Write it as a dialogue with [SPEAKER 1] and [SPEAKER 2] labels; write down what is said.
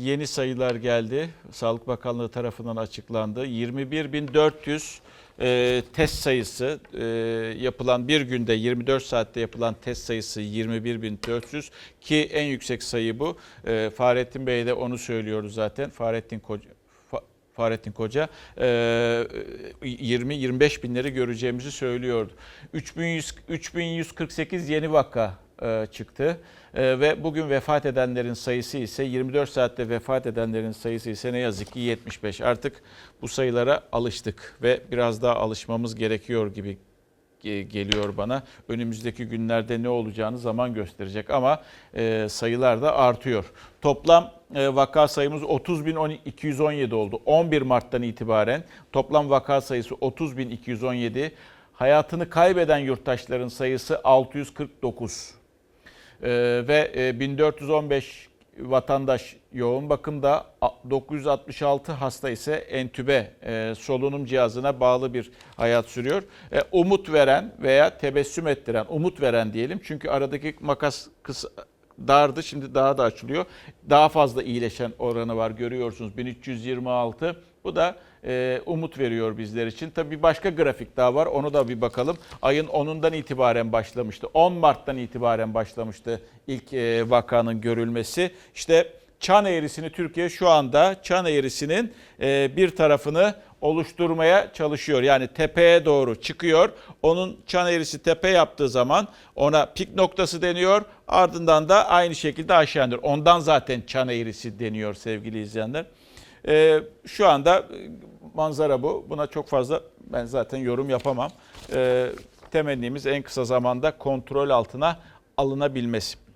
[SPEAKER 1] yeni sayılar geldi. Sağlık Bakanlığı tarafından açıklandı. 21.400 e, test sayısı e, yapılan bir günde 24 saatte yapılan test sayısı 21.400 ki en yüksek sayı bu. E, Fahrettin Bey de onu söylüyordu zaten. Fahrettin Koca Fa- Fahrettin Koca e, 20-25 binleri göreceğimizi söylüyordu. 3100, 3148 yeni vaka e, çıktı E, ve bugün vefat edenlerin sayısı ise 24 saatte vefat edenlerin sayısı ise ne yazık ki 75. Artık bu sayılara alıştık ve biraz daha alışmamız gerekiyor gibi ge- geliyor bana. Önümüzdeki günlerde ne olacağını zaman gösterecek ama e, sayılar da artıyor. Toplam e, vaka sayımız 30.217 oldu. 11 Mart'tan itibaren toplam vaka sayısı 30.217. Hayatını kaybeden yurttaşların sayısı 649. Ee, ve e, 1415 vatandaş yoğun bakımda, a- 966 hasta ise entübe e, solunum cihazına bağlı bir hayat sürüyor. E, umut veren veya tebessüm ettiren, umut veren diyelim çünkü aradaki makas kısa, dardı şimdi daha da açılıyor. Daha fazla iyileşen oranı var görüyorsunuz 1326. Bu da e, umut veriyor bizler için. Tabii bir başka grafik daha var onu da bir bakalım. Ayın 10'undan itibaren başlamıştı. 10 Mart'tan itibaren başlamıştı ilk e, vakanın görülmesi. İşte Çan eğrisini Türkiye şu anda Çan eğrisinin e, bir tarafını oluşturmaya çalışıyor. Yani tepeye doğru çıkıyor. Onun çan eğrisi tepe yaptığı zaman ona pik noktası deniyor. Ardından da aynı şekilde aşağı iniyor. Ondan zaten çan eğrisi deniyor sevgili izleyenler. E, şu anda e, manzara bu. Buna çok fazla ben zaten yorum yapamam. E, temennimiz en kısa zamanda kontrol altına alınabilmesi.